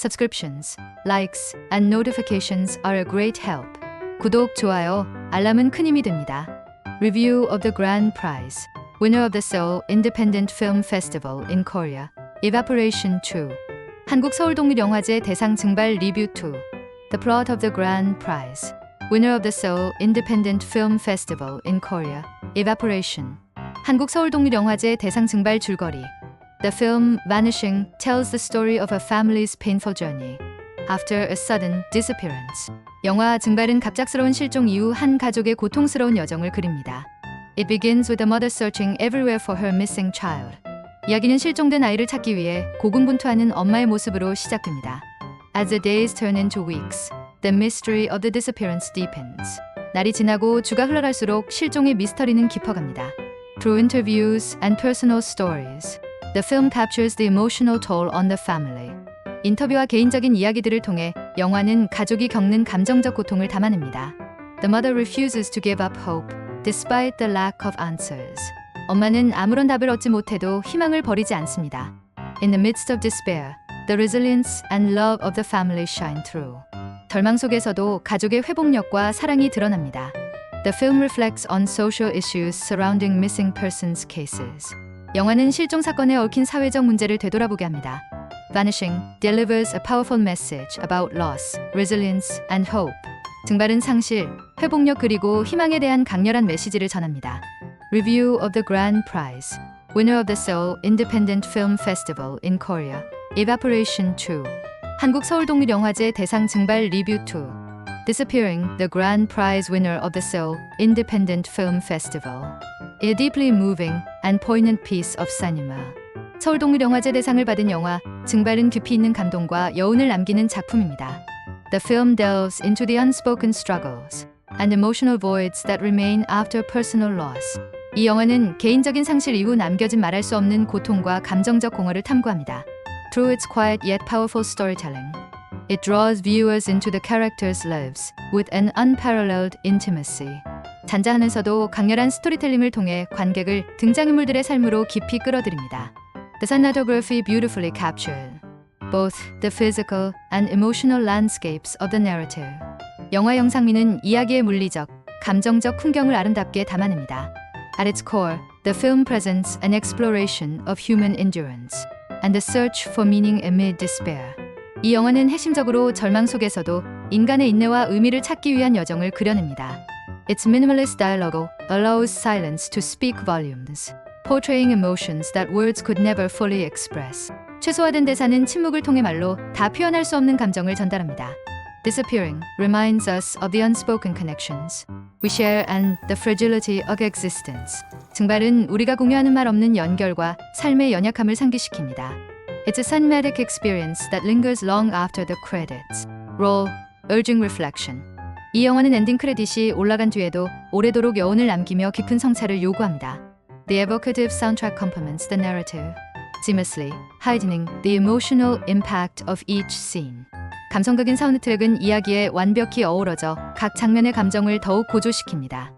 Subscriptions, likes, and notifications are a great help. 구독, 좋아요, 알람은 큰 힘이 됩니다. Review of the Grand Prize. Winner of the Seoul Independent Film Festival in Korea. Evaporation 2. 한국 서울동립영화제 대상 증발 리뷰 2. The plot of the Grand Prize. Winner of the Seoul Independent Film Festival in Korea. Evaporation. 한국 서울동립영화제 대상 증발 줄거리. The film Vanishing tells the story of a family's painful journey after a sudden disappearance. 영화 증발은 갑작스러운 실종 이후 한 가족의 고통스러운 여정을 그립니다. It begins with a mother searching everywhere for her missing child. 이야기는 실종된 아이를 찾기 위해 고군분투하는 엄마의 모습으로 시작됩니다. As the days turn into weeks, the mystery of the disappearance deepens. 날이 지나고 주가 흘러갈수록 실종의 미스터리는 깊어갑니다. Through interviews and personal stories, the film captures the emotional toll on the family. 인터뷰와 개인적인 이야기들을 통해 영화는 가족이 겪는 감정적 고통을 담아냅니다. The mother refuses to give up hope despite the lack of answers. 엄마는 아무런 답을 얻지 못해도 희망을 버리지 않습니다. In the midst of despair, the resilience and love of the family shine through. 절망 속에서도 가족의 회복력과 사랑이 드러납니다. The film reflects on social issues surrounding missing persons cases. 영화는 실종 사건에 얽힌 사회적 문제를 되돌아보게 합니다. Vanishing delivers a powerful message about loss, resilience, and hope. 증발은 상실, 회복력 그리고 희망에 대한 강렬한 메시지를 전합니다. Review of the Grand Prize. Winner of the Seoul Independent Film Festival in Korea. Evaporation 2. 한국 서울동립영화제 대상 증발 리뷰 2. Disappearing, the grand prize winner of the Seoul Independent Film Festival. A deeply moving and poignant piece of cinema. 서울동립영화제 대상을 받은 영화 증발은 깊이 있는 감동과 여운을 남기는 작품입니다. The film delves into the unspoken struggles and emotional voids that remain after personal loss. 이 영화는 개인적인 상실 이후 남겨진 말할 수 없는 고통과 감정적 공허를 탐구합니다. Through its quiet yet powerful storytelling, it draws viewers into the characters' lives with an unparalleled intimacy. 잔잔하면서도 강렬한 스토리텔링을 통해 관객을 등장인물들의 삶으로 깊이 끌어들입니다. The cinematography beautifully captured both the physical and emotional landscapes of the narrative. 영화 영상미는 이야기의 물리적, 감정적 풍경을 아름답게 담아냅니다. At its core, the film presents an exploration of human endurance and the search for meaning amid despair. 이 영화는 핵심적으로 절망 속에서도 인간의 인내와 의미를 찾기 위한 여정을 그려냅니다. Its minimalist dialogue allows silence to speak volumes, portraying emotions that words could never fully express. 최소화된 대사는 침묵을 통해 말로 다 표현할 수 없는 감정을 전달합니다. Disappearing reminds us of the unspoken connections we share and the fragility of existence. 증발은 우리가 공유하는 말 없는 연결과 삶의 연약함을 상기시킵니다. It's a cinematic experience that lingers long after the credits. Roll, urging reflection. 이 영화는 엔딩 크레딧이 올라간 뒤에도 오래도록 여운을 남기며 깊은 성찰을 요구합니다. The evocative soundtrack complements the narrative, seamlessly heightening the emotional impact of each scene. 감성적인 사운드 트랙은 이야기에 완벽히 어우러져 각 장면의 감정을 더욱 고조시킵니다.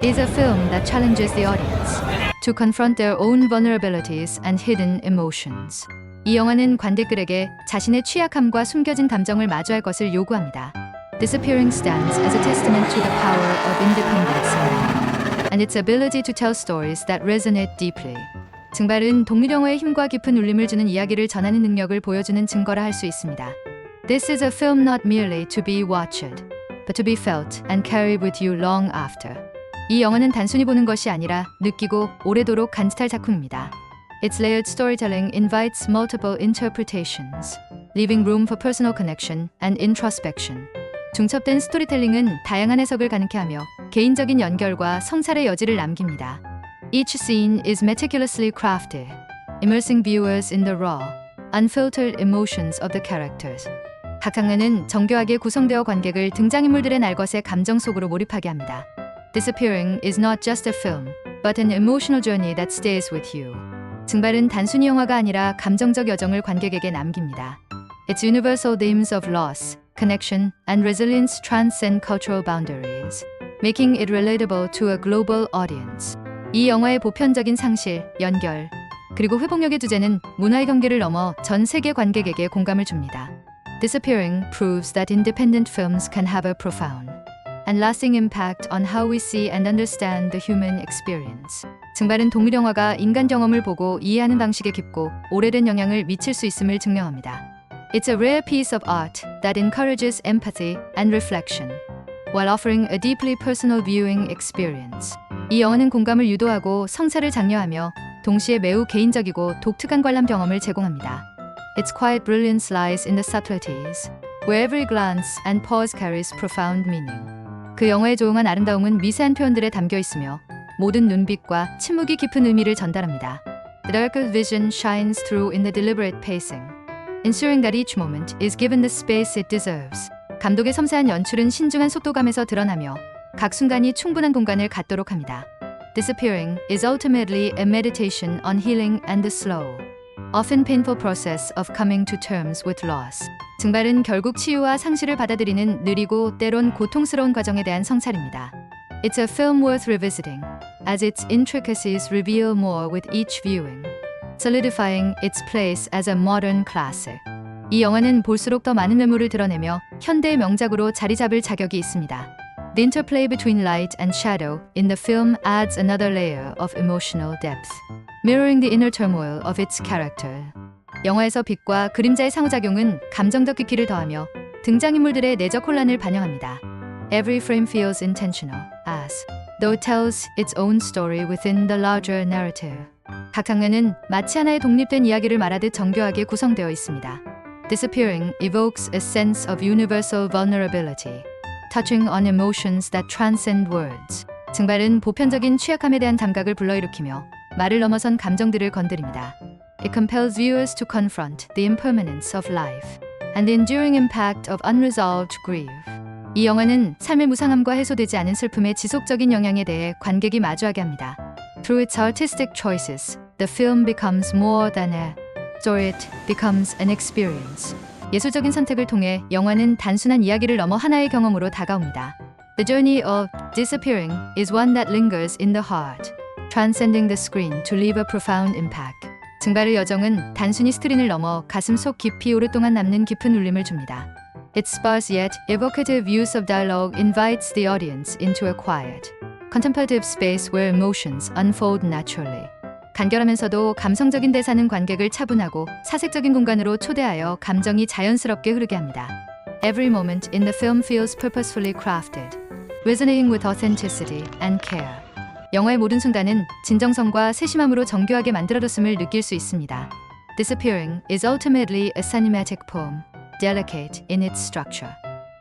It's a film that challenges the audience to confront their own vulnerabilities and hidden emotions. 이 영화는 관객들에게 자신의 취약함과 숨겨진 감정을 마주할 것을 요구합니다. Disappearing stands as a testament to the power of independent cinema and its ability to tell stories that resonate deeply. 증발은 독립영화의 힘과 깊은 울림을 주는 이야기를 전하는 능력을 보여주는 증거라 할 수 있습니다. This is a film not merely to be watched, but to be felt and carried with you long after. 이 영화는 단순히 보는 것이 아니라 느끼고 오래도록 간직할 작품입니다. Its layered storytelling invites multiple interpretations, leaving room for personal connection and introspection. 중첩된 스토리텔링은 다양한 해석을 가능케 하며 개인적인 연결과 성찰의 여지를 남깁니다. Each scene is meticulously crafted, immersing viewers in the raw, unfiltered emotions of the characters. 각 장면은 정교하게 구성되어 관객을 등장인물들의 날것의 감정 속으로 몰입하게 합니다. Disappearing is not just a film, but an emotional journey that stays with you. 증발은 단순히 영화가 아니라 감정적 여정을 관객에게 남깁니다. Its universal themes of loss, connection, and resilience transcend cultural boundaries, making it relatable to a global audience. 이 영화의 보편적인 상실, 연결, 그리고 회복력의 주제는 문화의 경계를 넘어 전 세계 관객에게 공감을 줍니다. Disappearing proves that independent films can have a profound and lasting impact on how we see and understand the human experience. 증발은 동물 영화가 인간 경험을 보고 이해하는 방식에 깊고 오래된 영향을 미칠 수 있음을 증명합니다. It's a rare piece of art that encourages empathy and reflection while offering a deeply personal viewing experience. 이 영화는 공감을 유도하고 성사를 장려하며 동시에 매우 개인적이고 독특한 관람 경험을 제공합니다. Its quiet brilliance lies in the subtleties, where every glance and pause carries profound meaning. 그 영화의 조용한 아름다움은 미세한 표현들에 담겨 있으며 모든 눈빛과 침묵이 깊은 의미를 전달합니다. The darker vision shines through in the deliberate pacing, ensuring that each moment is given the space it deserves. 감독의 섬세한 연출은 신중한 속도감에서 드러나며 각 순간이 충분한 공간을 갖도록 합니다. Disappearing is ultimately a meditation on healing and the slow, often painful process of coming to terms with loss. 증발은 결국 치유와 상실을 받아들이는 느리고 때론 고통스러운 과정에 대한 성찰입니다. It's a film worth revisiting, as its intricacies reveal more with each viewing, solidifying its place as a modern classic. 이 영화는 볼수록 더 많은 매물을 드러내며 현대의 명작으로 자리 잡을 자격이 있습니다. The interplay between light and shadow in the film adds another layer of emotional depth, mirroring the inner turmoil of its character. 영화에서 빛과 그림자의 상호작용은 감정적 깊이를 더하며 등장인물들의 내적 혼란을 반영합니다. Every frame feels intentional, as though it tells its own story within the larger narrative. 각 장면은 마치 하나의 독립된 이야기를 말하듯 정교하게 구성되어 있습니다. Disappearing evokes a sense of universal vulnerability, touching on emotions that transcend words. 증발은 보편적인 취약함에 대한 감각을 불러일으키며 말을 넘어선 감정들을 건드립니다. It compels viewers to confront the impermanence of life and the enduring impact of unresolved grief. 이 영화는 삶의 무상함과 해소되지 않은 슬픔의 지속적인 영향에 대해 관객이 마주하게 합니다. Through its artistic choices, the film becomes more than a story, it becomes an experience. 예술적인 선택을 통해 영화는 단순한 이야기를 넘어 하나의 경험으로 다가옵니다. The journey of disappearing is one that lingers in the heart, transcending the screen to leave a profound impact. 증발의 여정은 단순히 스크린을 넘어 가슴 속 깊이 오랫동안 남는 깊은 울림을 줍니다. Its sparse yet evocative use of dialogue invites the audience into a quiet, contemplative space where emotions unfold naturally. 간결하면서도 감성적인 대사는 관객을 차분하고 사색적인 공간으로 초대하여 감정이 자연스럽게 흐르게 합니다. Every moment in the film feels purposefully crafted, resonating with authenticity and care. 영화의 모든 순간은 진정성과 세심함으로 정교하게 만들어졌음을 느낄 수 있습니다. Disappearing is ultimately a cinematic poem, delicate in its structure,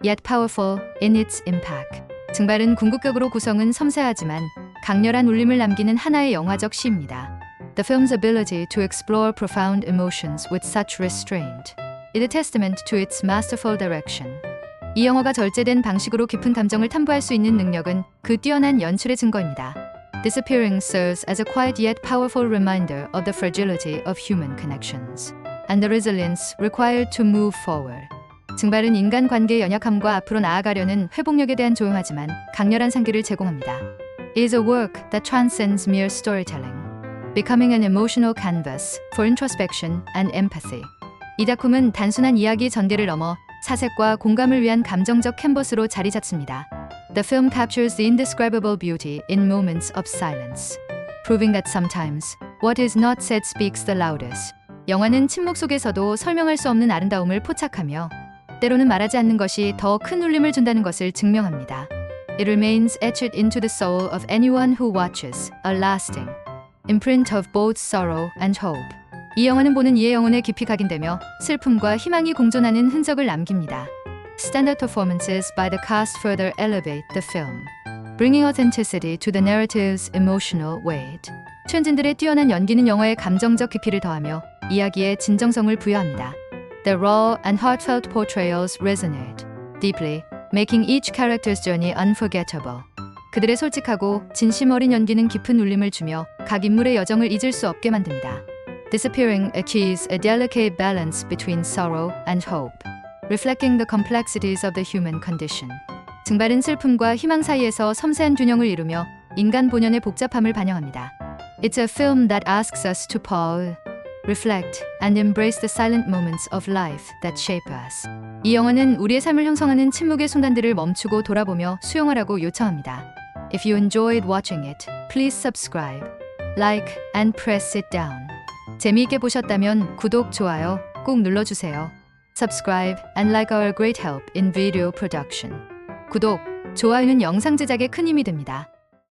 yet powerful in its impact. 증발은 궁극적으로 구성은 섬세하지만 강렬한 울림을 남기는 하나의 영화적 시입니다. The film's ability to explore profound emotions with such restraint is a testament to its masterful direction. 이 영화가 절제된 방식으로 깊은 감정을 탐구할 수 있는 능력은 그 뛰어난 연출의 증거입니다. Disappearing serves as a quiet yet powerful reminder of the fragility of human connections and the resilience required to move forward. 증발은 인간 관계의 연약함과 앞으로 나아가려는 회복력에 대한 조용하지만 강렬한 상기를 제공합니다. It is a work that transcends mere storytelling, Becoming an emotional canvas for introspection and empathy. 이 작품은 단순한 이야기 전개를 넘어 사색과 공감을 위한 감정적 캔버스로 자리 잡습니다. The film captures the indescribable beauty in moments of silence, proving that sometimes what is not said speaks the loudest. 영화는 침묵 속에서도 설명할 수 없는 아름다움을 포착하며 때로는 말하지 않는 것이 더 큰 울림을 준다는 것을 증명합니다. It remains etched into the soul of anyone who watches, a lasting imprint of both sorrow and hope. 이 영화는 보는 이의 영혼에 깊이 각인되며 슬픔과 희망이 공존하는 흔적을 남깁니다. Standard performances by the cast further elevate the film, bringing authenticity to the narrative's emotional weight. 출연진들의 뛰어난 연기는 영화의 감정적 깊이를 더하며 이야기에 진정성을 부여합니다. The raw and heartfelt portrayals resonate deeply, making each character's journey unforgettable. 그들의 솔직하고 진심 어린 연기는 깊은 울림을 주며 각 인물의 여정을 잊을 수 없게 만듭니다. Disappearing achieves a delicate balance between sorrow and hope, reflecting the complexities of the human condition. 증발은 슬픔과 희망 사이에서 섬세한 균형을 이루며 인간 본연의 복잡함을 반영합니다. It's a film that asks us to pause, reflect, and embrace the silent moments of life that shape us. 이 영화는 우리의 삶을 형성하는 침묵의 순간들을 멈추고 돌아보며 수용하라고 요청합니다. If you enjoyed watching it, please subscribe, like, and press it down. 재미있게 보셨다면 구독, 좋아요 꼭 눌러주세요. Subscribe and like our great help in video production. 구독, 좋아요는 영상 제작에 큰 힘이 됩니다.